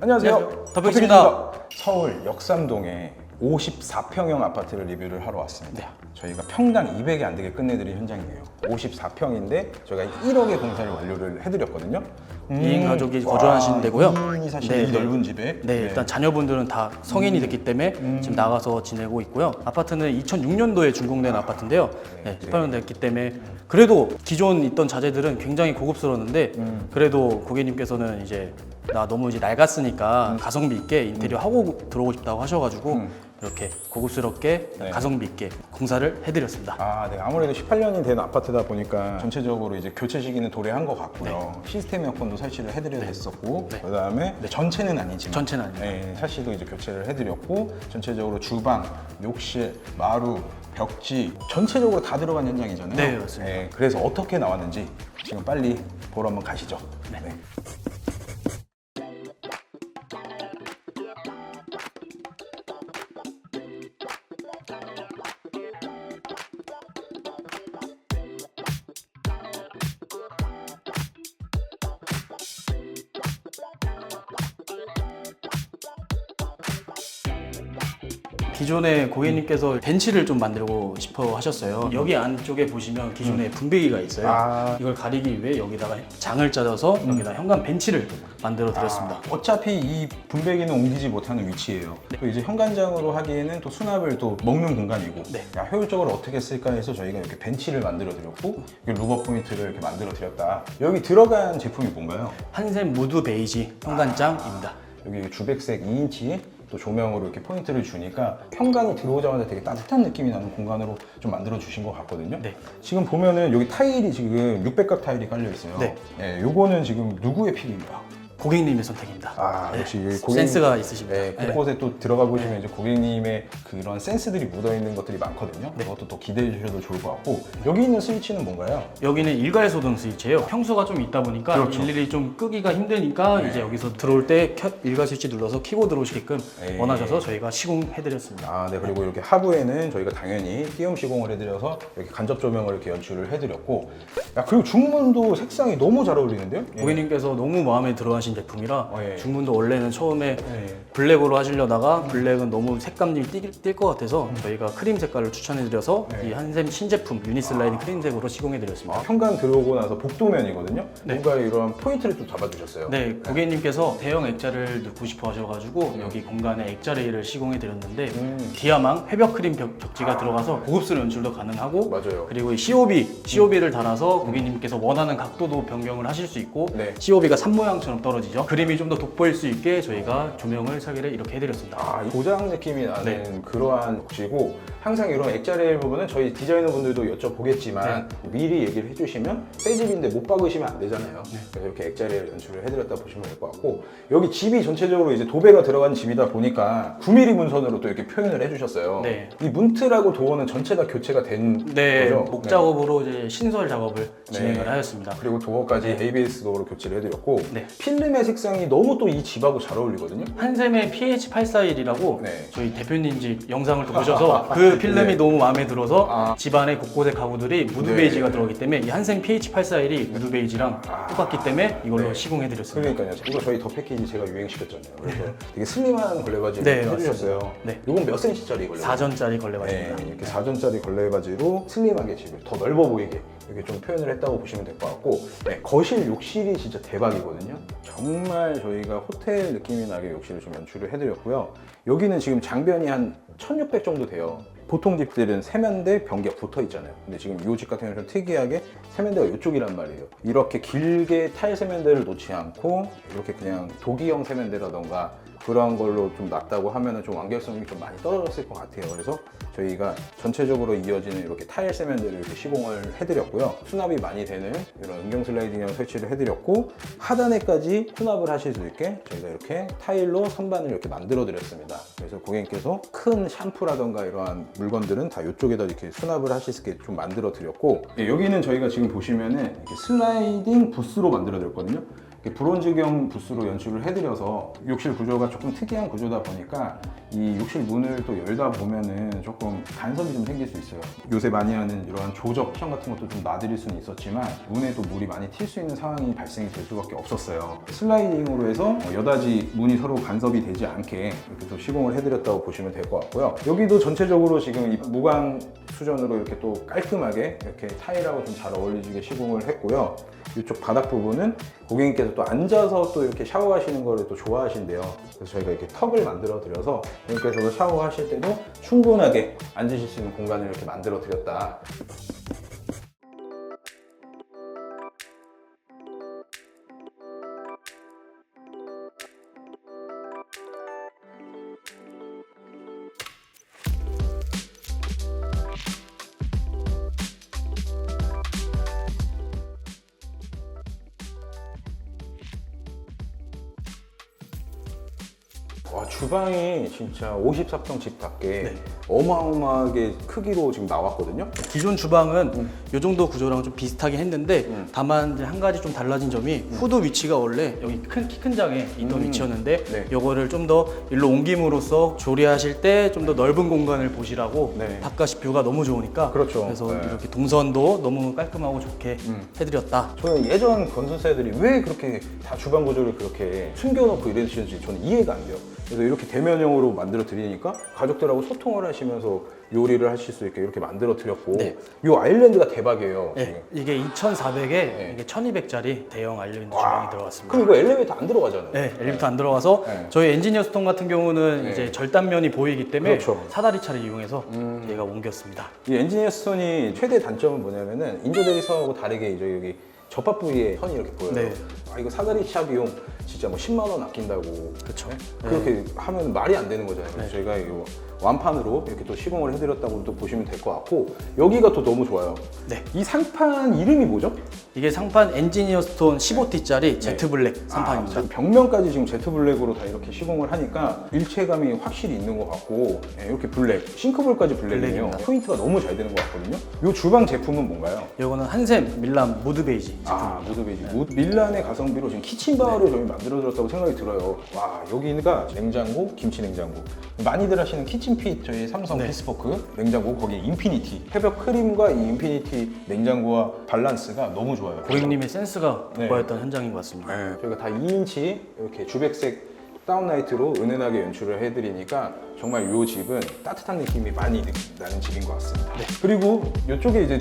안녕하세요. 안녕하세요. 덕백입니다. 서울 역삼동에 54평형 아파트를 리뷰를 하러 왔습니다. 네. 저희가 평당 200이 안 되게 끝내드린 현장이에요. 54평인데 저희가 1억의 공사를 완료를 해드렸거든요. 음. 2인 가족이 거주하시는 데고요. 2인이 사시는 네, 이 네. 넓은 집에 네, 일단 자녀분들은 다 성인이 됐기 때문에 지금 나가서 지내고 있고요. 아파트는 2006년도에 준공된 아파트인데요. 네, 18년 됐기 때문에 그래도 기존 있던 자재들은 굉장히 고급스러웠는데 그래도 고객님께서는 이제 나 너무 이제 낡았으니까 가성비 있게 인테리어 하고 들어오고 싶다고 하셔가지고 이렇게 고급스럽게 네. 가성비 있게 공사를 해드렸습니다. 아, 네. 아무래도 18년이 된 아파트다 보니까 전체적으로 이제 교체 시기는 도래한 것 같고요. 네. 시스템 에어컨도 설치를 해드려 됐었고, 그다음에 전체는 아니지만 전체는 아니에요. 네, 샤시도 이제 교체를 해드렸고, 전체적으로 주방, 욕실, 마루, 벽지 전체적으로 다 들어간 현장이잖아요. 네, 맞습니다. 네, 그래서 어떻게 나왔는지 지금 빨리 보러 한번 가시죠. 네. 기존에 고객님께서 벤치를 좀 만들고 싶어 하셨어요. 여기 안쪽에 보시면 기존에 분배기가 있어요. 아. 이걸 가리기 위해 여기다가 장을 짜서 여기다 현관 벤치를 만들어 드렸습니다. 아, 어차피 이 분배기는 옮기지 못하는 위치예요. 또 이제 현관장으로 하기에는 또 수납을 또 먹는 공간이고 네. 야, 효율적으로 어떻게 쓸까 해서 저희가 이렇게 벤치를 만들어 드렸고 루버 포인트를 이렇게 만들어 드렸다. 여기 들어간 제품이 뭔가요? 한샘 무드 베이지 현관장입니다. 여기 주백색 2인치 또 조명으로 이렇게 포인트를 주니까 현관이 들어오자마자 되게 따뜻한 느낌이 나는 공간으로 좀 만들어 주신 것 같거든요. 네. 지금 보면은 여기 타일이 지금 600각 타일이 깔려 있어요. 네. 예, 요거는 지금 누구의 픽인가요? 고객님의 선택입니다. 아, 네. 역시 고객님- 센스가 있으십니다. 네, 네. 곳곳에 또 들어가 보시면 이제 고객님의 그런 센스들이 묻어 있는 것들이 많거든요. 네. 그것도 또 기대해 주셔도 좋을 것 같고 여기 있는 스위치는 뭔가요? 여기는 일괄 소등 스위치예요. 평수가 좀 있다 보니까 그렇죠. 일일이 좀 끄기가 힘드니까 네. 이제 여기서 들어올 때 켜- 일괄 스위치 눌러서 키고 들어오시게끔 네. 원하셔서 저희가 시공해드렸습니다. 아, 네. 그리고 이렇게 하부에는 저희가 당연히 띄움 시공을 해드려서 이렇게 간접 조명을 이렇게 연출을 해드렸고, 야 그리고 중문도 색상이 너무 잘 어울리는데요? 예. 고객님께서 너무 마음에 들어 하신 제품이라 어, 예. 중문도 원래는 처음에 네. 블랙으로 하시려다가 블랙은 너무 색감이 뛸 것 같아서 저희가 크림 색깔을 추천해드려서 네. 이 한샘 신제품 유니슬라이드 크림색으로 시공해드렸습니다. 아, 현관 들어오고 나서 복도면이거든요. 네. 뭔가 이런 포인트를 또 잡아주셨어요. 네, 고객님께서 대형 액자를 넣고 싶어 하셔가지고 여기 공간에 액자 레일을 시공해드렸는데 음. 디아망 회벽 크림 벽, 벽지가 들어가서 고급스러운 연출도 가능하고 맞아요. 그리고 이 COB, COB를 달아서 고객님께서 원하는 각도도 변경을 하실 수 있고 네. COB가 산 모양처럼 떨어 지죠. 그림이 좀 더 돋보일 수 있게 저희가 조명을 설계를 이렇게 해드렸습니다. 아, 이 고장 느낌이 나는 네. 그러한 복지고 항상 이런 액자레일 부분은 저희 디자이너 분들도 여쭤보겠지만 네. 미리 얘기를 해주시면 새 집인데 못 박으시면 안 되잖아요. 그래서 이렇게 액자레일 연출을 해드렸다 보시면 될 것 같고 여기 집이 전체적으로 이제 도배가 들어간 집이다 보니까 9mm 문선으로 또 이렇게 표현을 해주셨어요. 네. 이 문틀하고 도어는 전체 다 교체가 된 네, 거죠? 목 네. 작업으로 이제 신설 작업을 진행을 네. 하였습니다. 그리고 도어까지 ABS 도어로 교체를 해드렸고 네. 필름 의 색상이 너무 또 이 집하고 잘 어울리거든요. 한샘의 PH841이라고 네. 저희 대표님 집 영상을 또 보셔서 그 필름이 네. 너무 마음에 들어서 아. 집안의 곳곳의 가구들이 무드 네. 베이지가 들어가기 때문에 이 한샘 PH841이 무드 베이지랑 똑같기 때문에 이걸로 네. 시공해드렸습니다. 그러니까요. 이거 저희 더 패키지 제가 유행시켰잖아요. 그래서 되게 슬림한 걸레바지 네, 해주셨어요. 맞습니다. 네. 이건 몇 센치짜리 걸레바지? 4전짜리 네, 걸레바지입니다. 이렇게 4전짜리 걸레바지로 슬림하게 집을 더 넓어 보이게 이렇게 좀 표현을 했다고 보시면 될 것 같고 네, 거실 욕실이 진짜 대박이거든요. 정말 저희가 호텔 느낌이 나게 욕실을 좀 연출을 해드렸고요. 여기는 지금 장변이 한 1600 정도 돼요. 보통 집들은 세면대, 변기가 붙어 있잖아요. 근데 지금 이 집 같은 경우는 좀 특이하게 세면대가 이쪽이란 말이에요. 이렇게 길게 타일 세면대를 놓지 않고 이렇게 그냥 도기형 세면대라던가 그런 걸로 좀 놨다고 하면은 좀 완결성이 좀 많이 떨어졌을 것 같아요. 그래서 저희가 전체적으로 이어지는 이렇게 타일 세면대를 이렇게 시공을 해드렸고요. 수납이 많이 되는 이런 은경 슬라이딩형 설치를 해드렸고 하단에까지 수납을 하실 수 있게 저희가 이렇게 타일로 선반을 이렇게 만들어 드렸습니다. 그래서 고객님께서 큰 샴푸라던가 이러한 물건들은 다 이쪽에다 이렇게 수납을 하실 수 있게 좀 만들어 드렸고 네, 여기는 저희가 지금 보시면은 슬라이딩 부스로 만들어 드렸거든요. 브론즈경 부스로 연출을 해드려서 욕실 구조가 조금 특이한 구조다 보니까 이 욕실 문을 또 열다 보면은 조금 간섭이 좀 생길 수 있어요. 요새 많이 하는 이러한 조적 옵션 같은 것도 좀 놔드릴 수는 있었지만 문에 또 물이 많이 튈 수 있는 상황이 발생이 될 수밖에 없었어요. 슬라이딩으로 해서 어, 여다지 문이 서로 간섭이 되지 않게 이렇게 또 시공을 해드렸다고 보시면 될 것 같고요. 여기도 전체적으로 지금 이 무광 수전으로 이렇게 또 깔끔하게 이렇게 타일하고 좀 잘 어울리게 시공을 했고요. 이쪽 바닥 부분은 고객님께서 또 앉아서 또 이렇게 샤워하시는 거를 또 좋아하신대요. 그래서 저희가 이렇게 턱을 만들어 드려서 고객님께서도 샤워하실 때도 충분하게 앉으실 수 있는 공간을 이렇게 만들어 드렸다. 와 주방이 진짜 54평 집답게 어마어마하게 크기로 지금 나왔거든요. 기존 주방은 음. 이 정도 구조랑 좀 비슷하게 했는데 다만 이제 한 가지 좀 달라진 점이 후드 위치가 원래 여기 큰 키 큰 장에 있던 음. 위치였는데 네. 요거를 좀 더 일로 옮김으로써 조리하실 때 좀 더 넓은 공간을 보시라고 네. 바깥이 뷰가 너무 좋으니까 그렇죠. 래서 네. 이렇게 동선도 너무 깔끔하고 좋게 음. 해드렸다. 저는 예전 건설사들이 왜 그렇게 다 주방 구조를 그렇게 숨겨놓고 이러시는지 저는 이해가 안 돼요. 그래서 이렇게 대면형으로 만들어 드리니까 가족들하고 소통을 하시면서 요리를 하실 수 있게 이렇게 만들어 드렸고 네. 이 아일랜드가 대박이에요. 네, 지금. 이게 2,400에 이게 1,200짜리 대형 알루미늄 주방이 들어갔습니다. 그럼 이거 엘리베이터 안 들어가잖아요. 네, 엘리베이터 안 들어가서 네. 저희 엔지니어 스톤 같은 경우는 네. 이제 절단면이 보이기 때문에 그렇죠. 음. 사다리 차를 이용해서 저희가 옮겼습니다. 이 엔지니어 스톤이 최대 단점은 뭐냐면은 인조 대리 사하고 다르게 이제 여기 접합 부위에 선이 이렇게 보여요. 네. 아 이거 사다리 차 비용 진짜 뭐 10만 원 아낀다고. 그렇죠. 그렇게 하면 말이 안 되는 거잖아요. 그래서 저희가 이거 완판으로 이렇게 또 시공을 해드렸다고 또 보시면 될 것 같고 여기가 또 너무 좋아요. 네. 이 상판 이름이 뭐죠? 이게 상판 엔지니어 스톤 15T짜리 제트 블랙 상판입니다. 아, 벽면까지 지금 제트 블랙으로 다 이렇게 시공을 하니까 일체감이 확실히 있는 것 같고 네, 이렇게 블랙, 싱크볼까지 블랙이에요. 블랙입니다. 포인트가 너무 잘 되는 것 같거든요. 이 주방 제품은 뭔가요? 이거는 한샘 밀람 무드 베이지. 아, 무드 베이지. 무- 밀란의 가성비로 지금 키친바를 저희 만들어드렸다고 생각이 들어요. 와, 여기가 냉장고, 김치 냉장고. 많이들 하시는 키친핏 저희 삼성 네. 피스포크 냉장고 거기 인피니티. 해벽 크림과 이 인피니티 냉장고와 밸런스가 너무 좋아요. 고객님의 센스가 네. 돋보였던 현장인 것 같습니다. 네, 저희가 다 2인치 이렇게 주백색 다운라이트로 은은하게 연출을 해드리니까 정말 이 집은 따뜻한 느낌이 많이 느- 나는 집인 것 같습니다. 그리고 이쪽에 이제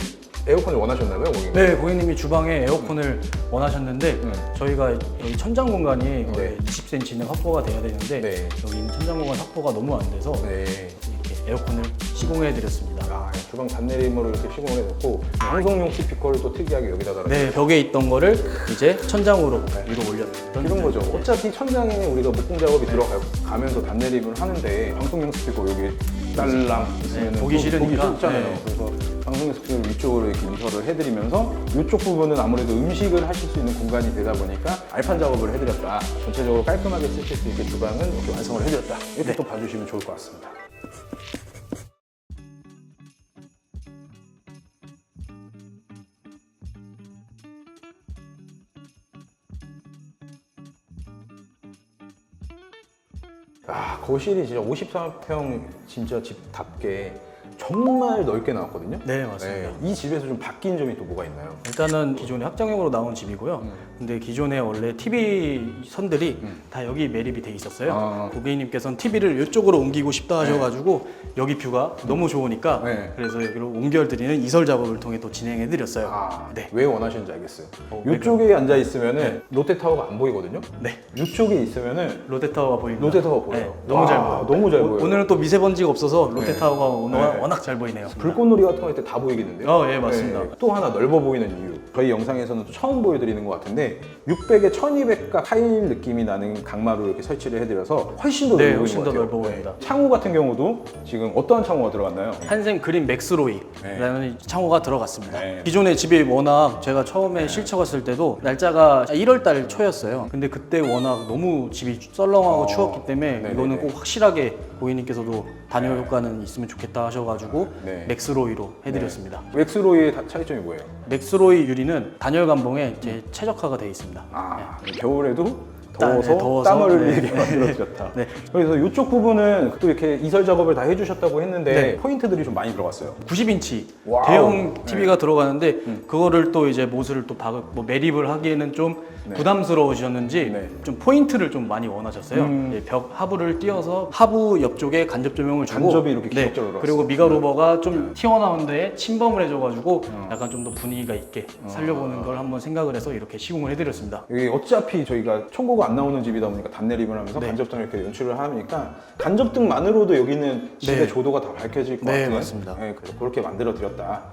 에어컨을 원하셨나봐요, 고객님? 네, 고객님이 주방에 에어컨을 원하셨는데 음. 저희가 여기 천장 공간이 네. 원래 20cm는 확보가 돼야 되는데 네. 여기 있는 천장 공간 확보가 너무 안 돼서 네. 이렇게 에어컨을 시공해 드렸습니다. 아, 주방 잔내림으로 이렇게 시공을 해놓고 방송용 스피커를 또 특이하게 여기다 달아. 네, 벽에 있던 거를 이제 천장으로 위로 올렸던 이런 거죠. 어차피 천장에 우리가 목공 작업이 들어가면서 단내림을 하는데 방송용 스피커 여기 딸랑 있으면 네, 보기 싫으니까. 싫잖아요. 네. 그래서 방송용 스피커를 위쪽으로 이렇게 인설을 해드리면서 이쪽 부분은 아무래도 음식을 하실 수 있는 공간이 되다 보니까 알판 작업을 해드렸다. 전체적으로 깔끔하게 쓰실 수 있게 주방은 이렇게 완성을 해드렸다. 이렇게 네. 또 봐주시면 좋을 것 같습니다. 아, 거실이 진짜 54평 진짜 집답게 정말 넓게 나왔거든요. 네, 맞습니다. 네, 이 집에서 좀 바뀐 점이 또 뭐가 있나요? 일단은 기존에 확장형으로 나온 집이고요. 음. 근데 기존에 원래 TV 선들이 다 여기 매립이 돼 있었어요. 아. 고객님께서는 TV를 이쪽으로 옮기고 싶다 하셔가지고 여기 뷰가 너무 좋으니까 네. 그래서 여기로 옮겨드리는 이설 작업을 통해 또 진행해 드렸어요. 아, 네. 왜 원하시는지 알겠어요. 어, 왜 이쪽에 앉아 있으면은 롯데타워가 안 보이거든요. 네. 이쪽에 있으면은 롯데타워가 보입니다. 롯데타워 보여요. 네, 너무 와, 잘 보여요. 너무 잘 오- 보여요. 오늘은 또 미세먼지가 없어서 네. 롯데타워가 오늘 네. 워낙 잘 보이네요. 불꽃놀이 같은 거 할 때 다 보이겠는데요? 어, 예, 맞습니다. 또 하나 넓어 보이는 이유. 저희 영상에서는 또 처음 보여드리는 것 같은데 600에 1200가 타일 느낌이 나는 강마루 이렇게 설치를 해드려서 훨씬 더 네, 넓어 훨씬 보이는 것더 같아요. 넓어 보입니다. 창호 같은 경우도 지금 어떠한 창호가 들어갔나요? 한샘 그린 맥스로이라는 창호가 들어갔습니다. 네. 기존에 집이 워낙 제가 처음에 실쳐 갔을 때도 날짜가 1월 달 초였어요. 근데 그때 워낙 너무 집이 썰렁하고 어, 추웠기 때문에 네네네. 이거는 꼭 확실하게 고객님께서도 단열 효과는 있으면 좋겠다 하셔가지고 네. 맥스로이로 해드렸습니다. 웩스로이의 다- 차이점이 뭐예요? 맥스로이 유리는 단열 감봉에 이제 최적화가 되어 있습니다. 아, 겨울에도 따- 더워서, 네, 더워서, 땀을 네. 흘리게 만들어주셨다. 네. 그래서 이쪽 부분은 또 이렇게 이설 작업을 다 해주셨다고 했는데 네. 포인트들이 좀 많이 들어갔어요. 90인치 와우. 대형 네. TV가 들어가는데 그거를 또 이제 못을 또 박, 뭐 매립을 하기에는 좀 네. 부담스러우셨는지 네. 좀 포인트를 좀 많이 원하셨어요. 음. 예, 벽 하부를 띄어서 하부 옆쪽에 간접 조명을 주고 간접이 이렇게 네. 기적적으로 그리고 들어갔어요. 미가 로버가 좀 튀어나온 데에 침범을 해줘가지고 어. 약간 좀 더 분위기가 있게 살려보는 걸 한번 생각을 해서 이렇게 시공을 해드렸습니다. 여기 어차피 저희가 청고가 안 나오는 집이다 보니까 단내립을 하면서 네. 간접등 이렇게 연출을 하니까 간접등만으로도 여기는 집의 네. 조도가 다 밝혀질 것 네, 같은 맞습니다. 네, 그렇게 만들어 드렸다.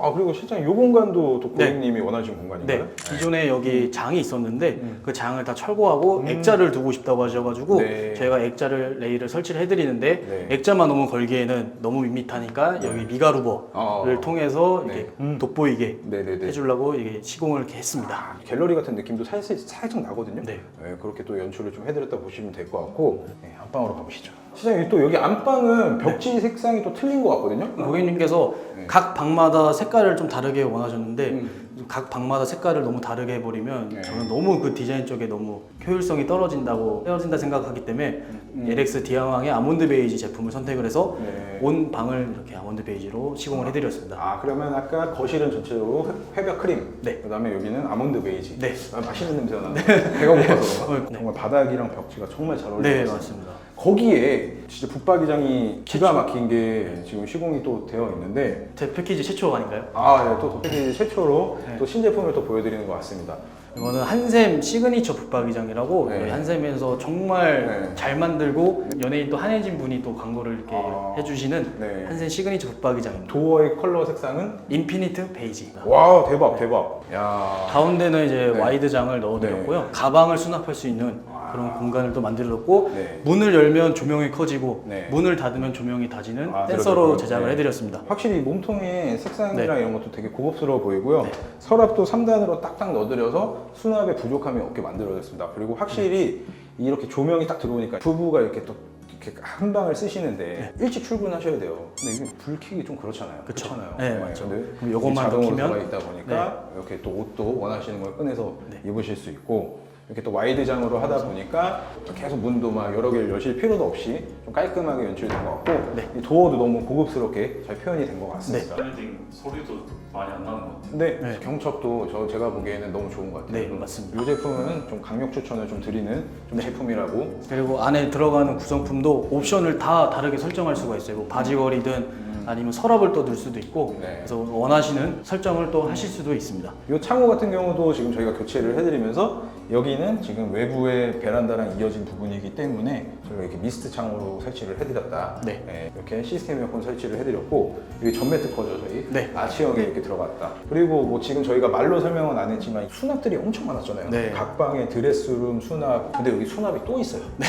아 그리고 실장님 이 공간도 또 네. 고객님이 원하신 공간인가요? 네, 기존에 여기 장이 있었는데 음. 그 장을 다 철거하고 음. 액자를 두고 싶다고 하셔가지고 네. 저희가 액자를 레일을 설치를 해드리는데 네. 액자만 너무 걸기에는 너무 밋밋하니까 여기 미가루버를 어. 통해서 네. 이렇게 음. 돋보이게 네 네 네. 해주려고 이게 시공을 이렇게 했습니다. 아, 갤러리 같은 느낌도 살짝, 살짝 나거든요. 네. 그렇게 또 연출을 좀 해드렸다 보시면 될 것 같고 네, 안방으로 가보시죠. 시장님 또 여기 안방은 벽지 색상이 또 틀린 것 같거든요. 고객님께서 네. 각 방마다 색깔을 좀 다르게 원하셨는데 음. 각 방마다 색깔을 너무 다르게 해버리면 네. 저는 너무 그 디자인 쪽에 너무 효율성이 떨어진다고 떨어진다 생각하기 때문에 음. LX 디아왕의 아몬드 베이지 제품을 선택을 해서 네. 온 방을 이렇게 아몬드 베이지로 시공을 해드렸습니다. 아 그러면 아까 거실은 전체로 회- 회벽 크림. 네. 그다음에 여기는 아몬드 베이지. 네. 아, 맛있는 냄새가 나네. 배가 고파서 그런가? 네. 정말 바닥이랑 벽지가 정말 잘 어울리고 네 있어요. 맞습니다. 거기에 진짜 붙박이장이 기가 막힌 게 지금 시공이 또 되어 있는데 제 패키지 최초 아닌가요? 아, 네, 또 도깨비 최초로 네. 또 신제품을 또 보여드리는 것 같습니다. 이거는 한샘 시그니처 붙박이장이라고 네. 저희 한샘에서 정말 네. 잘 만들고 연예인 또 한혜진 분이 또 광고를 이렇게 아. 해주시는 네. 한샘 시그니처 붙박이장입니다. 도어의 컬러 색상은 인피니트 베이지입니다. 와 대박 대박. 야. 가운데는 이제 네. 와이드 장을 넣어드렸고요. 가방을 수납할 수 있는 그런 공간을 또 만들어뒀고 네. 문을 열면 조명이 커지고 네. 문을 닫으면 조명이 닫히는 아, 센서로 들어들어요. 제작을 네. 해드렸습니다. 확실히 몸통의 색상이랑 네. 이런 것도 되게 고급스러워 보이고요. 네. 서랍도 3단으로 딱딱 넣어드려서 수납의 부족함이 없게 만들어졌습니다. 그리고 확실히 이렇게 조명이 딱 들어오니까 부부가 이렇게 또 이렇게 한 방을 쓰시는데 일찍 출근하셔야 돼요. 근데 이게 불 켜기 좀 그렇잖아요. 네. 그쵸. 그렇잖아요. 네, 맞죠. 근데 그럼 요것만 자동으로 더 켜면? 들어가 있다 보니까 이렇게 또 옷도 원하시는 걸 꺼내서 네. 입으실 수 있고 이렇게 또 와이드장으로 하다 보니까 계속 문도 막 여러 개를 여실 필요도 없이 좀 깔끔하게 연출된 것 같고 네. 이 도어도 너무 고급스럽게 잘 표현이 된 것 같습니다. 다이닝 소리도 많이 안 나는 것 같아요. 근데 네. 경첩도 저 제가 보기에는 너무 좋은 것 같아요. 네, 맞습니다. 이 제품은 좀 강력 추천을 좀 드리는 좀 제품이라고. 그리고 안에 들어가는 구성품도 옵션을 다 다르게 설정할 수가 있어요. 뭐 바지걸이든 아니면 서랍을 또 넣을 수도 있고 네. 그래서 원하시는 설정을 또 하실 수도 있습니다. 이 창호 같은 경우도 지금 저희가 교체를 해드리면서 여기는 지금 외부의 베란다랑 이어진 부분이기 때문에 저희가 이렇게 미스트 창호로 설치를 해드렸다. 네. 이렇게 시스템 에어컨 설치를 해드렸고 여기 전매 특허죠 저희. 네. 아치형에 이렇게 들어갔다. 그리고 뭐 지금 저희가 말로 설명은 안 했지만 수납들이 엄청 많았잖아요. 네. 각 방에 드레스룸 수납. 근데 여기 수납이 또 있어요. 네.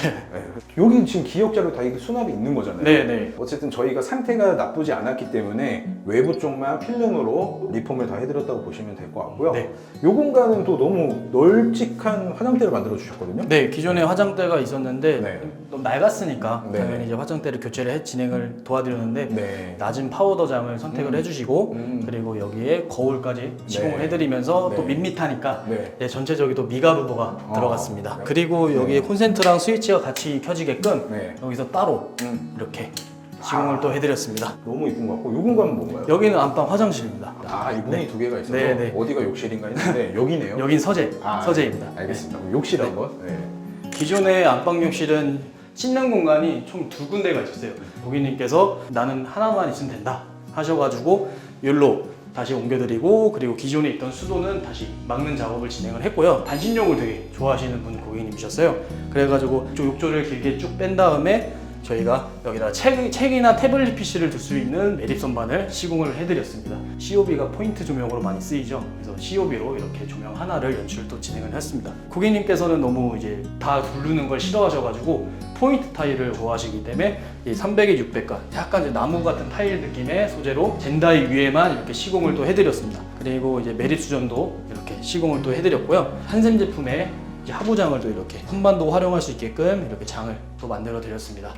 여기 지금 기역자로 다 이게 수납이 있는 거잖아요. 네, 네. 어쨌든 저희가 상태가 나쁘지 않았기 때문에 외부 쪽만 필름으로 리폼을 다 해드렸다고 보시면 될 것 같고요. 네. 이 공간은 또 너무 널찍한 화장대를 만들어 주셨거든요. 네, 기존에 화장대가 있었는데 네. 너무 낡았으니까 네. 당연히 이제 화장대를 교체를 해 진행을 도와드렸는데 네. 낮은 파우더장을 선택을 음. 해주시고 음. 그리고 여기에 거울까지 시공을 네. 해드리면서 또 네. 밋밋하니까 네. 네, 전체적인 또 미가루버가 어. 들어갔습니다. 네. 그리고 여기에 콘센트랑 스위치가 같이 켜지게끔 네. 여기서 따로 음, 이렇게 시공을 또 해드렸습니다. 너무 이쁜 것 같고 이 공간은 뭔가요? 여기는 안방 화장실입니다. 아, 이 문이 네. 두 개가 있어서 네, 네. 어디가 욕실인가 했는데 여기네요. 여긴 서재, 아, 서재입니다. 알겠습니다. 그럼 욕실 한번. 네. 기존의 안방 욕실은 씻는 공간이 총 두 군데가 있었어요. 고객님께서 나는 하나만 있으면 된다 하셔가지고 여기로 다시 옮겨드리고 그리고 기존에 있던 수도는 다시 막는 작업을 진행을 했고요. 단신욕을 되게 좋아하시는 분 고객님이셨어요. 그래가지고 쪽 욕조를 길게 쭉 뺀 다음에 저희가 여기다 책, 책이나 태블릿 PC를 둘 수 있는 매립 선반을 시공을 해드렸습니다. COB가 포인트 조명으로 많이 쓰이죠. 그래서 COB로 이렇게 조명 하나를 연출을 또 진행을 했습니다. 고객님께서는 너무 이제 다 두르는 걸 싫어하셔가지고 포인트 타일을 좋아하시기 때문에 이 300에 600가 약간 이제 나무 같은 타일 느낌의 소재로 젠다이 위에만 이렇게 시공을 또 해드렸습니다. 그리고 이제 매립 수전도 이렇게 시공을 또 해드렸고요. 한샘 제품의 하부장을 또 이렇게 선반도 활용할 수 있게끔 이렇게 장을 또 만들어 드렸습니다.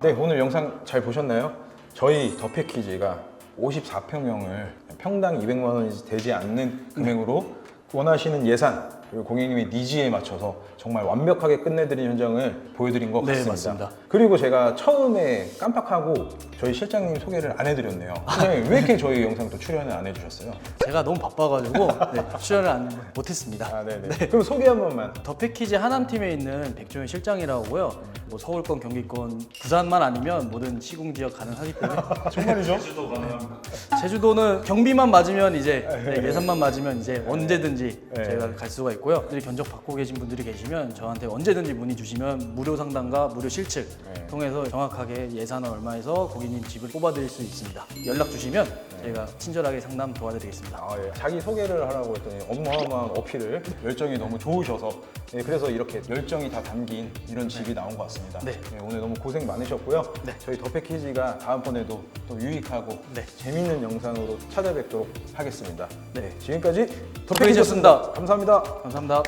네, 오늘 영상 잘 보셨나요? 저희 더 패키지가 54평형을 평당 200만 원이 되지 않는 금액으로 원하시는 예산 그리고 고객님의 니즈에 맞춰서 정말 완벽하게 끝내드린 현장을 보여드린 것 네, 같습니다. 맞습니다. 그리고 제가 처음에 깜빡하고 저희 실장님 소개를 안 해드렸네요. 실장님 왜 이렇게 저희 영상 또 출연을 안 해주셨어요? 제가 너무 바빠가지고 네, 출연을 안, 못했습니다. 아, 네네. 그럼 소개 한 번만. 더 패키지 하남팀에 있는 백종현 실장이라고요. 뭐 서울권, 경기권, 부산만 아니면 모든 시공 지역 가능하기 때문에 정말이죠? 제주도 가능합니다. 제주도는 경비만 맞으면 이제 네, 예산만 맞으면 이제 언제든지 네. 저희가 갈 수가 있고요. 견적 받고 계신 분들이 계시면 저한테 언제든지 문의 주시면 무료 상담과 무료 실측 네. 통해서 정확하게 예산은 얼마에서 고객님 집을 뽑아드릴 수 있습니다. 연락 주시면 저희가 친절하게 상담 도와드리겠습니다. 아, 예. 자기 소개를 하라고 했더니 어마어마한 어필을 열정이 너무 좋으셔서 예, 그래서 이렇게 열정이 다 담긴 이런 집이 나온 것 같습니다. 네. 예, 오늘 너무 고생 많으셨고요. 네. 저희 더 패키지가 다음번에도 또 유익하고 네. 재밌는 영상으로 찾아뵙도록 하겠습니다. 네. 지금까지 더. 패키지였습니다. 감사합니다. 감사합니다.